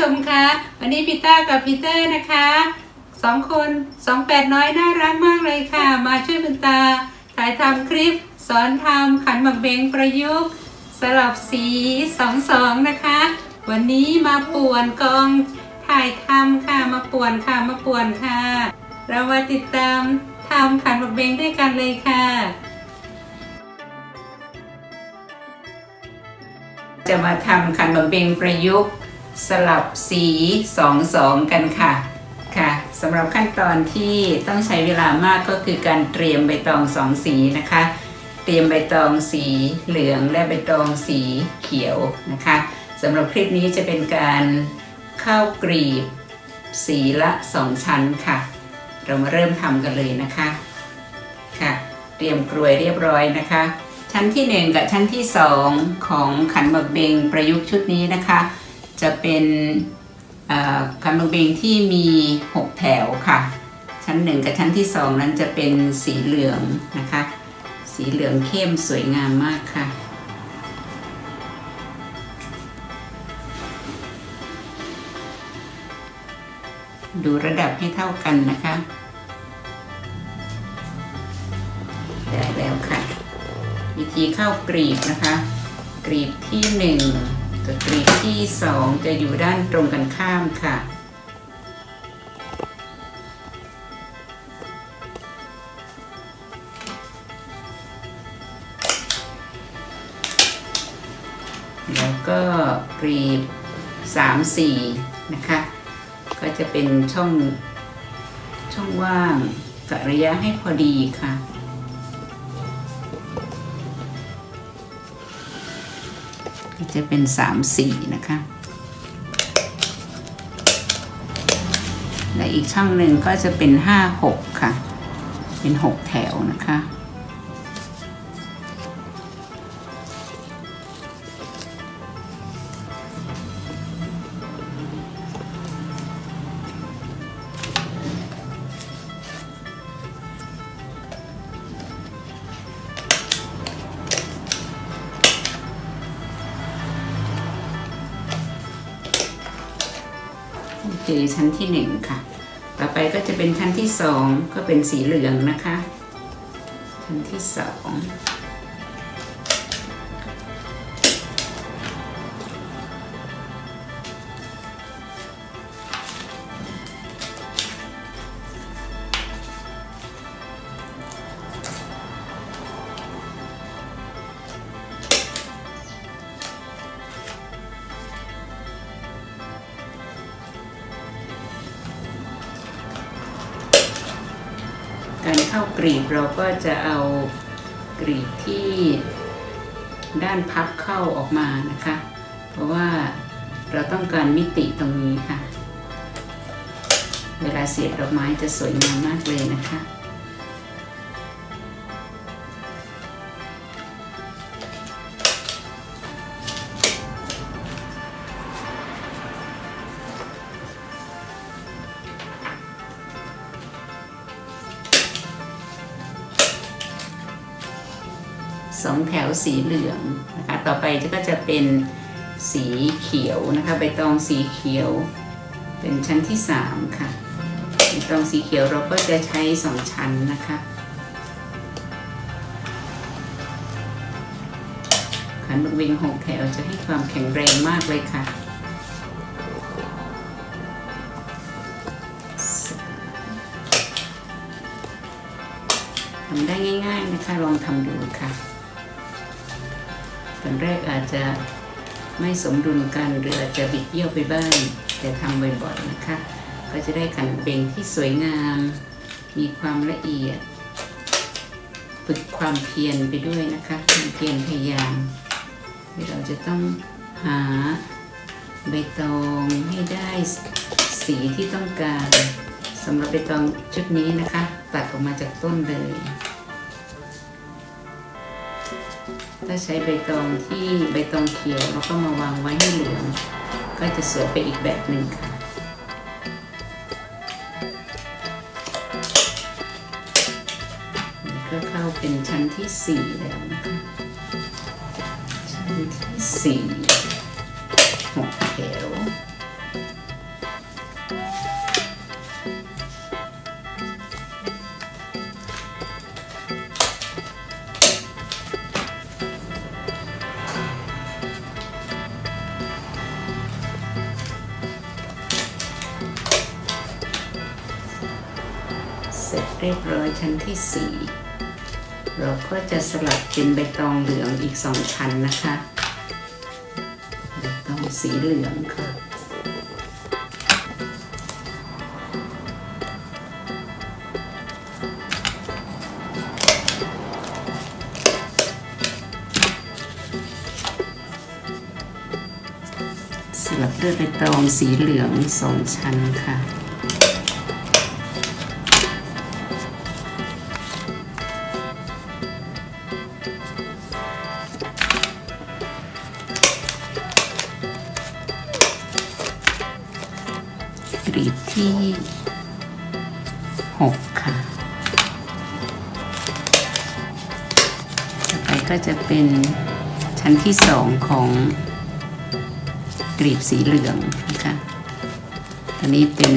วัสดีค่ะคุณผู้ชมคะ วันนี้พีต้ากับพีเตอร์นะคะสองคนสองแปดน้อยน่ารักมากเลยค่ะ มาช่วยคุณตาถ่ายทำคลิป สอนทำขันหมักเบงประยุกต์สลับสีสองสองนะคะ วันนี้มาป่วนกองถ่ายทำค่ะมาป่วนค่ะมาป่วนค่ะ เรามาติดตามทำขันหมักเบงด้วยกันเลยค่ะจะมาทำขันหมักเบงประยุกต์ สลับสีสองสองกันค่ะค่ะสำหรับขั้นตอนที่ต้องใช้เวลามากก็คือการเตรียมใบตองสองสีนะคะ เตรียมใบตองสีเหลืองและใบตองสีเขียวนะคะสำหรับคลิปนี้จะเป็นการเข้ากรีบสีละสองชั้นค่ะ เรามาเริ่มทำกันเลยนะคะค่ะเตรียมกรวยเรียบร้อยนะคะ ชั้นที่ 1 กับชั้นที่ 2 ของขันหมากเบงประยุกต์ชุดนี้นะคะ จะเป็นเอ่อขันหมากเบงที่มี 6 แถวค่ะ ชั้น 1 กับชั้นที่ 2 นั้นจะเป็นสีเหลืองนะคะ สีเหลืองเข้มสวยงามมากค่ะดูระดับให้เท่ากันนะคะ ได้แล้วค่ะ วิธีเข้ากรีบนะคะ กรีบที่หนึ่ง กับกรีบที่สองจะอยู่ด้านตรงกันข้ามค่ะ แล้วก็กรีบสามสี่นะคะ ก็จะเป็นช่องช่องว่างกะระยะให้พอดีค่ะ จะเป็นสามสี่นะคะ และอีกช่องหนึ่งก็จะเป็นห้าหกค่ะ เป็นหกแถวนะคะ จชั้นที่ 1 ค่ะ ต่อไปก็จะเป็นชั้นที่ 2 ก็เป็นสีเหลืองนะคะ ชั้นที่ 2 เข้ากรีบเราก็จะเอากรีบที่ด้านพับเข้าออกมานะคะ เพราะว่าเราต้องการมิติตรงนี้ค่ะ เวลาเสียบดอกไม้จะสวยงามมากเลยนะคะ องแถวสีเหลืองนะคะต่อไปก็จะเป็นสีเขียวนะคะใบตองสีเขียว เป็นชั้นที่สามค่ะใบตองสีเขียวเราก็จะใช้สองชั้นนะคะขันลูกวิงหกแถวจะให้ความแข็งแรงมากเลยค่ะทำได้ง่าย ๆ นะคะ ลองทำดูค่ะ อนแรกอาจจะไม่สมดุลกันหรืออาจจะบิดเบี้ยวไปบ้างแต่ทำบ่อยๆนะคะ ก็จะได้ขันเบงที่สวยงาม มีความละเอียด ฝึกความเพียรไปด้วยนะคะความเพียรพยายามที่เราจะต้องหาใบตองให้ได้สีที่ต้องการสำหรับใบตองชุดนี้นะคะ ตัดออกมาจากต้นเลย ถ้าใช้ใบตองที่ใบตองเขียวแล้วก็มาวางไว้ให้เหลืองก็จะสวยไปอีกแบบหนึ่งค่ะนี่ก็เข้าเป็นชั้นที่ 4 แล้วนะคะชั้นที่ 4 รียบร้อยชั้นที่สี่เราก็จะสลับเป็นใบตองเหลืองอีกสองชั้นนะคะใบตองสีเหลืองค่ะสลับด้วยใบตองสีเหลืองสองชั้นค่ะ ที่หกค่ะ ต่อไปก็จะเป็นชั้นที่สองของกรีบสีเหลืองนะคะอันนี้เป็น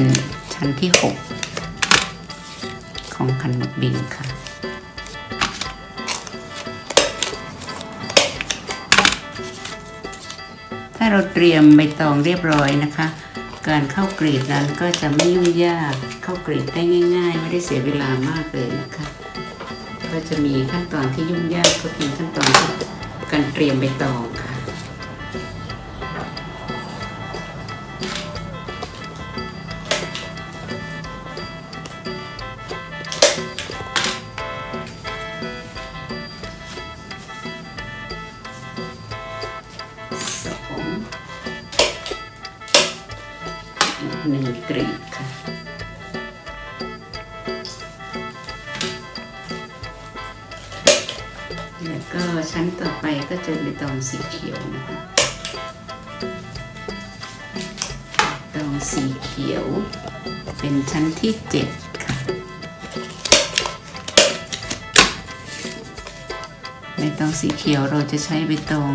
ชั้นที่6ของคันหมกบินค่ะถ้าเราเตรียมใบตองเรียบร้อยนะคะ การเข้ากรีดนั้นก็จะไม่ยุ่งยากเข้ากรีดได้ง่าย ๆ ไม่ได้เสียเวลามากเลยนะคะ ก็จะมีขั้นตอนที่ยุ่งยากก็เป็นขั้นตอนการเตรียมใบตอง แล้วก็ชั้นต่อไปก็จะเป็นตองสีเขียวนะคะตองสีเขียว เป็นชั้นที่เจ็ดค่ะใบตองสีเขียวเราจะใช้ใบตอง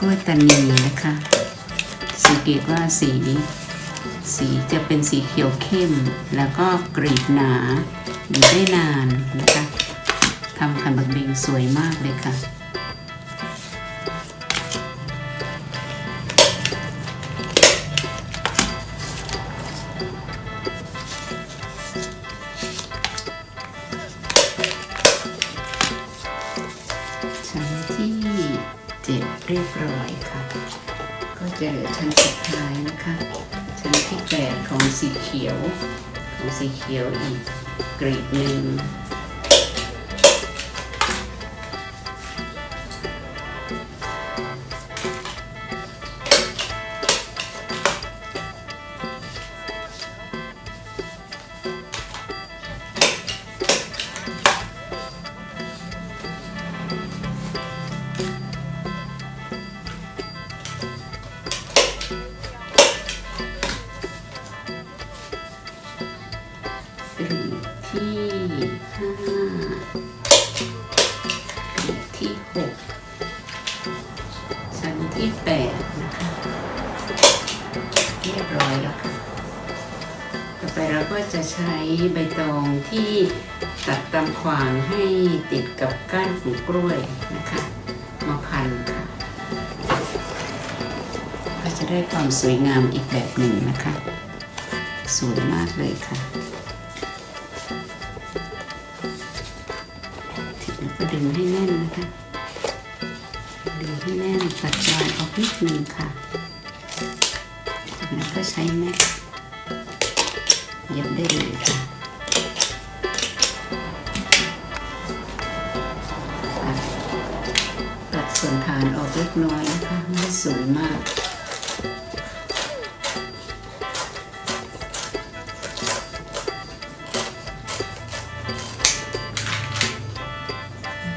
กล้วยตานีนะคะสังเกตว่าสีสีจะเป็นสีเขียวเข้ม แล้วก็กรีดหนาอยู่ได้นานนะคะ ทำขันบักเบงสวยมากเลยค่ะ ชั้นที่เจ็ดเรียบร้อยค่ะ ก็จะเหลือชั้นสุดท้ายนะคะ ชั้นที่แปดของสีเขียว ของสีเขียวอีกกรีดหนึ่ง ที่ห้าที่หกชั้นที่แปดนะคะเรียบร้อยแล้วค่ะ ไปเราก็จะใช้ใบตองที่ตัดตามขวางให้ติดกับก้านของกล้วยนะคะ มาพันค่ะ ก็จะได้ความสวยงามอีกแบบหนึ่งนะคะ สวยมากเลยค่ะแล้วก็ดึงให้แน่นนะคะ ดึงให้แน่นตัดลายออกนิดนึงค่ะ จากนั้นก็ใช้แม็ก เย็บได้เลยค่ะตัดส่วนฐานออกเล็กน้อยนะคะไม่สูงมาก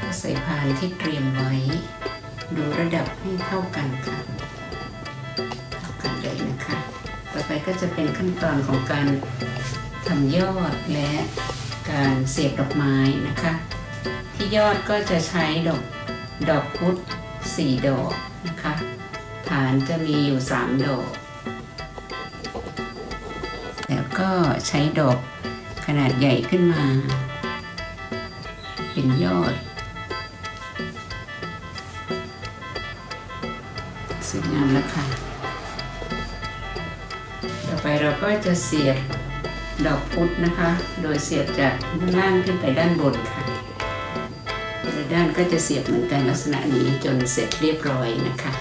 ก็ใส่พานที่เตรียมไว้ ดูระดับให้เท่ากันค่ะ ต่อไปก็จะเป็นขั้นตอนของการทำยอดและการเสียบดอกไม้นะคะ ที่ยอดก็จะใช้ดอกดอกพุธสี่ดอกนะคะ ฐานจะมีอยู่สามดอก แล้วก็ใช้ดอกขนาดใหญ่ขึ้นมา เป็นยอดสวยงามแล้วค่ะ ไปเราก็จะเสียบดอกพุธนะคะ โดยเสียบจากด้านล่างขึ้นไปด้านบนค่ะแต่ละด้านก็จะเสียบเหมือนกันลักษณะนี้จนเสร็จเรียบร้อยนะคะ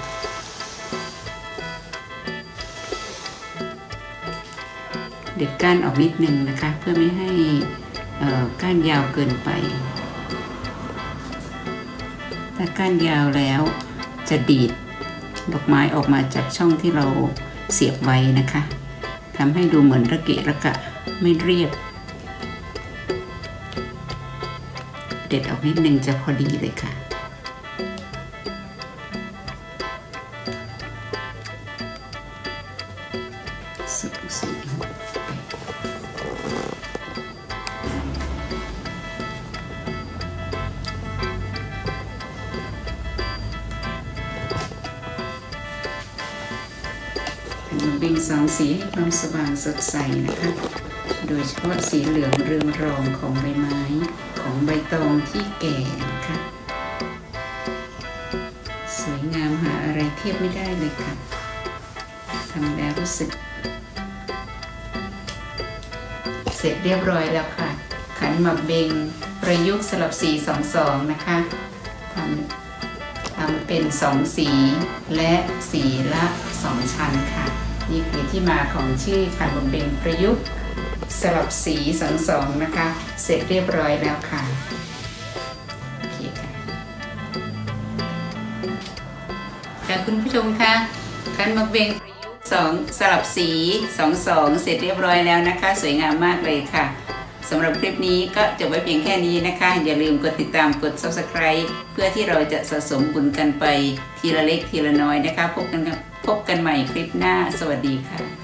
เด็ดก้านออกนิดนึงนะคะ เพื่อไม่ให้ก้านยาวเกินไป ถ้าก้านยาวแล้วจะดีดดอกไม้ออกมาจากช่องที่เราเสียบไว้นะคะ ทำให้ดูเหมือนระเกะระกะไม่เรียบ เด็ดออกนิดนึงจะพอดีเลยค่ะ เป็นมันบิงสองสีให้ความสว่างสดใสนะคะ โดยเฉพาะสีเหลืองเรืองรองของใบไม้ของใบตองที่แก่นะคะ สวยงามหาอะไรเทียบไม่ได้เลยค่ะทำแล้วรู้สึก เสร็จเรียบร้อยแล้วค่ะ ขันหมักเบงประยุกต์สลับสีสองสองนะคะทำทำเป็นสองสีและสีละสองชั้นค่ะ นี่คือที่มาของชื่อขันหมักเบนประยุกต์สลับสีสองสองนะคะ เสร็จเรียบร้อยแล้วค่ะโอเคค่ะค่ะคุณผู้ชมคะขันหมักเบนประยุกต์สองสลับสีสองสองเสร็จเรียบร้อยแล้วนะคะ สวยงามมากเลยค่ะ สำหรับคลิปนี้ก็จบไว้เพียงแค่นี้นะคะ อย่าลืมกดติดตามกด subscribe เพื่อที่เราจะสะสมบุญกันไปทีละเล็กทีละน้อยนะคะ พบกันพบกันใหม่คลิปหน้า สวัสดีค่ะ